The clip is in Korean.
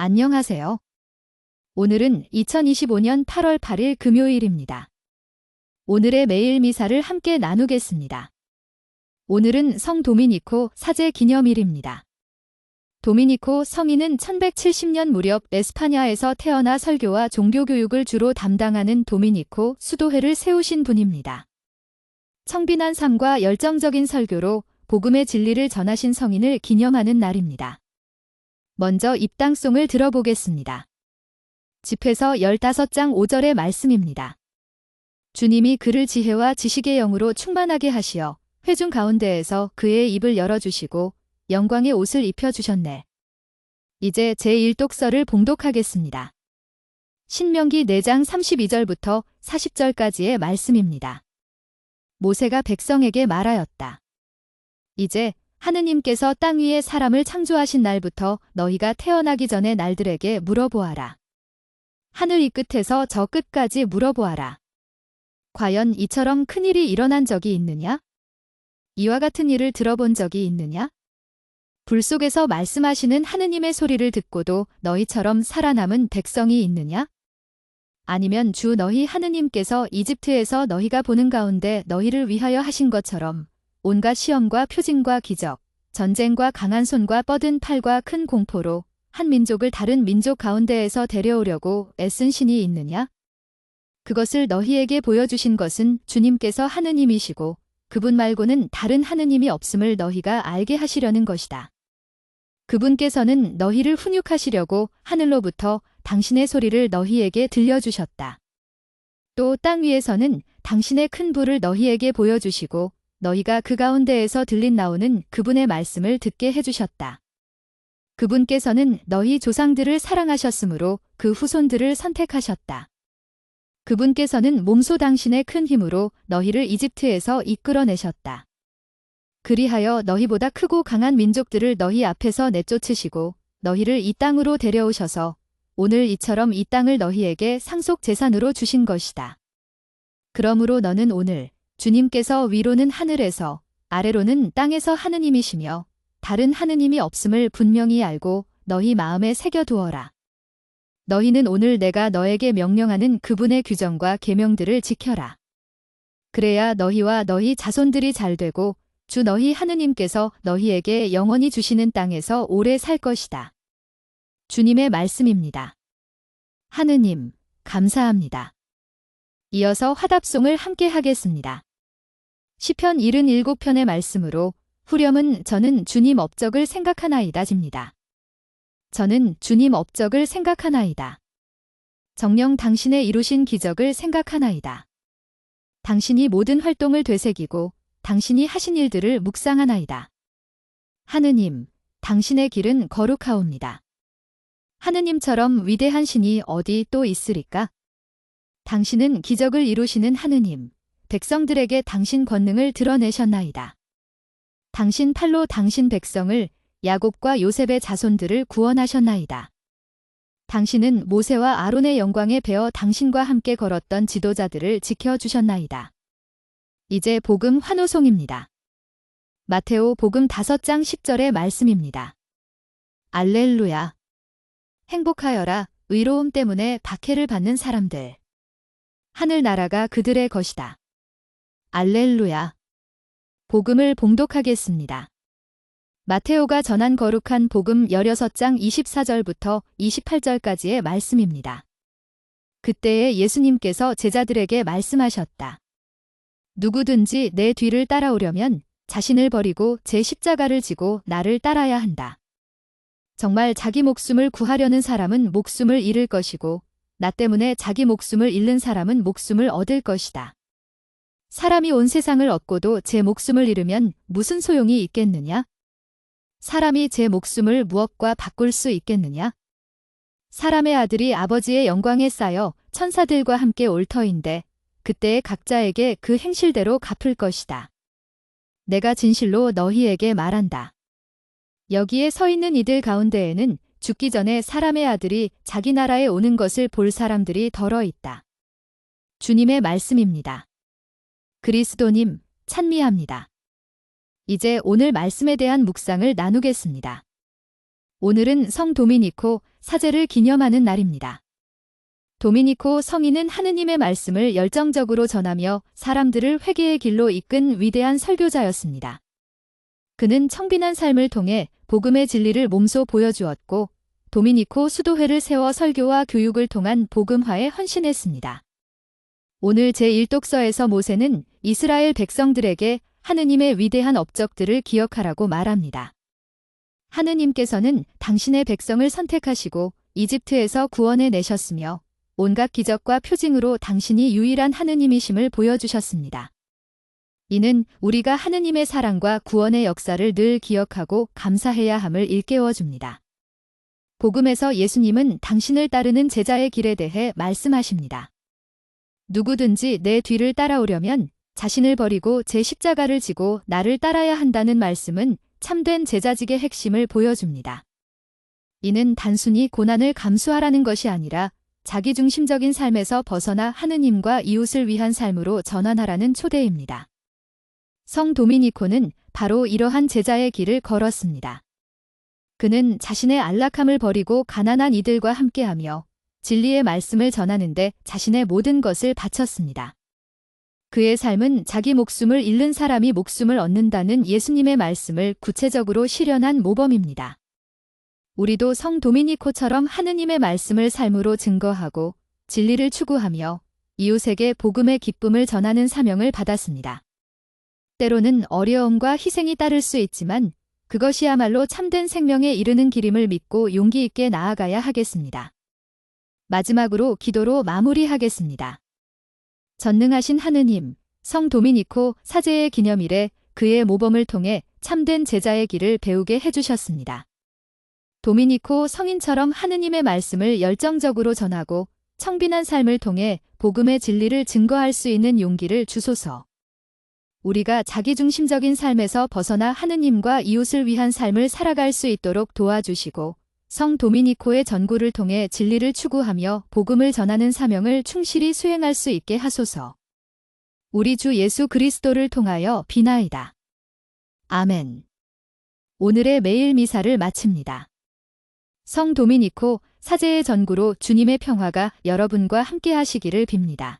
안녕하세요. 오늘은 2025년 8월 8일 금요일입니다. 오늘의 매일 미사를 함께 나누겠습니다. 오늘은 성 도미니코 사제 기념일입니다. 도미니코 성인은 1170년 무렵 에스파냐에서 태어나 설교와 종교교육을 주로 담당하는 도미니코 수도회를 세우신 분입니다. 청빈한 삶과 열정적인 설교로 복음의 진리를 전하신 성인을 기념하는 날입니다. 먼저 입당송을 들어보겠습니다. 집에서 15장 5절의 말씀입니다. 주님이 그를 지혜와 지식의 영으로 충만하게 하시어 회중 가운데에서 그의 입을 열어주시고 영광의 옷을 입혀주셨네. 이제 제1독서를 봉독하겠습니다. 신명기 4장 32절부터 40절까지의 말씀입니다. 모세가 백성에게 말하였다. 이제 하느님께서 땅 위에 사람을 창조하신 날부터 너희가 태어나기 전의 날들에게 물어보아라. 하늘 이 끝에서 저 끝까지 물어보아라. 과연 이처럼 큰 일이 일어난 적이 있느냐? 이와 같은 일을 들어본 적이 있느냐? 불 속에서 말씀하시는 하느님의 소리를 듣고도 너희처럼 살아남은 백성이 있느냐? 아니면 주 너희 하느님께서 이집트에서 너희가 보는 가운데 너희를 위하여 하신 것처럼 온갖 시험과 표징과 기적, 전쟁과 강한 손과 뻗은 팔과 큰 공포로 한 민족을 다른 민족 가운데에서 데려오려고 애쓴 신이 있느냐? 그것을 너희에게 보여주신 것은 주님께서 하느님이시고 그분 말고는 다른 하느님이 없음을 너희가 알게 하시려는 것이다. 그분께서는 너희를 훈육하시려고 하늘로부터 당신의 소리를 너희에게 들려주셨다. 또 땅 위에서는 당신의 큰 불을 너희에게 보여주시고 너희가 그 가운데에서 들린 나오는 그분의 말씀을 듣게 해주셨다. 그분께서는 너희 조상들을 사랑하셨으므로 그 후손들을 선택하셨다. 그분께서는 몸소 당신의 큰 힘으로 너희를 이집트에서 이끌어내셨다. 그리하여 너희보다 크고 강한 민족들을 너희 앞에서 내쫓으시고 너희를 이 땅으로 데려오셔서 오늘 이처럼 이 땅을 너희에게 상속 재산으로 주신 것이다. 그러므로 너는 오늘 주님께서 위로는 하늘에서 아래로는 땅에서 하느님이시며 다른 하느님이 없음을 분명히 알고 너희 마음에 새겨두어라. 너희는 오늘 내가 너에게 명령하는 그분의 규정과 계명들을 지켜라. 그래야 너희와 너희 자손들이 잘 되고 주 너희 하느님께서 너희에게 영원히 주시는 땅에서 오래 살 것이다. 주님의 말씀입니다. 하느님, 감사합니다. 이어서 화답송을 함께 하겠습니다. 시편 77편의 말씀으로 후렴은 저는 주님 업적을 생각하나이다 집니다. 저는 주님 업적을 생각하나이다. 정령 당신의 이루신 기적을 생각하나이다. 당신이 모든 활동을 되새기고 당신이 하신 일들을 묵상하나이다. 하느님, 당신의 길은 거룩하옵니다. 하느님처럼 위대한 신이 어디 또 있으리까? 당신은 기적을 이루시는 하느님, 백성들에게 당신 권능을 드러내셨나이다. 당신 팔로 당신 백성을 야곱과 요셉의 자손들을 구원하셨나이다. 당신은 모세와 아론의 영광에 배어 당신과 함께 걸었던 지도자들을 지켜주셨나이다. 이제 복음 환호송입니다. 마테오 복음 5장 10절의 말씀입니다. 알렐루야. 행복하여라 의로움 때문에 박해를 받는 사람들. 하늘나라가 그들의 것이다. 알렐루야. 복음을 봉독하겠습니다. 마테오가 전한 거룩한 복음 16장 24절부터 28절까지의 말씀입니다. 그때에 예수님께서 제자들에게 말씀하셨다. 누구든지 내 뒤를 따라오려면 자신을 버리고 제 십자가를 지고 나를 따라야 한다. 정말 자기 목숨을 구하려는 사람은 목숨을 잃을 것이고 나 때문에 자기 목숨을 잃는 사람은 목숨을 얻을 것이다. 사람이 온 세상을 얻고도 제 목숨을 잃으면 무슨 소용이 있겠느냐? 사람이 제 목숨을 무엇과 바꿀 수 있겠느냐? 사람의 아들이 아버지의 영광에 쌓여 천사들과 함께 올 터인데 그때에 각자에게 그 행실대로 갚을 것이다. 내가 진실로 너희에게 말한다. 여기에 서 있는 이들 가운데에는 죽기 전에 사람의 아들이 자기 나라에 오는 것을 볼 사람들이 덜어 있다. 주님의 말씀입니다. 그리스도님, 찬미합니다. 이제 오늘 말씀에 대한 묵상을 나누겠습니다. 오늘은 성 도미니코 사제를 기념하는 날입니다. 도미니코 성인은 하느님의 말씀을 열정적으로 전하며 사람들을 회개의 길로 이끈 위대한 설교자였습니다. 그는 청빈한 삶을 통해 복음의 진리를 몸소 보여주었고 도미니코 수도회를 세워 설교와 교육을 통한 복음화에 헌신했습니다. 오늘 제1독서에서 모세는 이스라엘 백성들에게 하느님의 위대한 업적들을 기억하라고 말합니다. 하느님께서는 당신의 백성을 선택하시고 이집트에서 구원해 내셨으며 온갖 기적과 표징으로 당신이 유일한 하느님이심을 보여주셨습니다. 이는 우리가 하느님의 사랑과 구원의 역사를 늘 기억하고 감사해야 함을 일깨워 줍니다. 복음에서 예수님은 당신을 따르는 제자의 길에 대해 말씀하십니다. 누구든지 내 뒤를 따라오려면 자신을 버리고 제 십자가를 지고 나를 따라야 한다는 말씀은 참된 제자직의 핵심을 보여줍니다. 이는 단순히 고난을 감수하라는 것이 아니라 자기중심적인 삶에서 벗어나 하느님과 이웃을 위한 삶으로 전환하라는 초대입니다. 성 도미니코는 바로 이러한 제자의 길을 걸었습니다. 그는 자신의 안락함을 버리고 가난한 이들과 함께하며 진리의 말씀을 전하는데 자신의 모든 것을 바쳤습니다. 그의 삶은 자기 목숨을 잃는 사람이 목숨을 얻는다는 예수님의 말씀을 구체적으로 실현한 모범입니다. 우리도 성 도미니코처럼 하느님의 말씀을 삶으로 증거하고 진리를 추구하며 이웃에게 복음의 기쁨을 전하는 사명을 받았습니다. 때로는 어려움과 희생이 따를 수 있지만 그것이야말로 참된 생명에 이르는 길임을 믿고 용기 있게 나아가야 하겠습니다. 마지막으로 기도로 마무리하겠습니다. 전능하신 하느님, 성 도미니코 사제의 기념일에 그의 모범을 통해 참된 제자의 길을 배우게 해주셨습니다. 도미니코 성인처럼 하느님의 말씀을 열정적으로 전하고 청빈한 삶을 통해 복음의 진리를 증거할 수 있는 용기를 주소서. 우리가 자기중심적인 삶에서 벗어나 하느님과 이웃을 위한 삶을 살아갈 수 있도록 도와주시고 성 도미니코의 전구를 통해 진리를 추구하며 복음을 전하는 사명을 충실히 수행할 수 있게 하소서. 우리 주 예수 그리스도를 통하여 비나이다. 아멘. 오늘의 매일 미사를 마칩니다. 성 도미니코 사제의 전구로 주님의 평화가 여러분과 함께 하시기를 빕니다.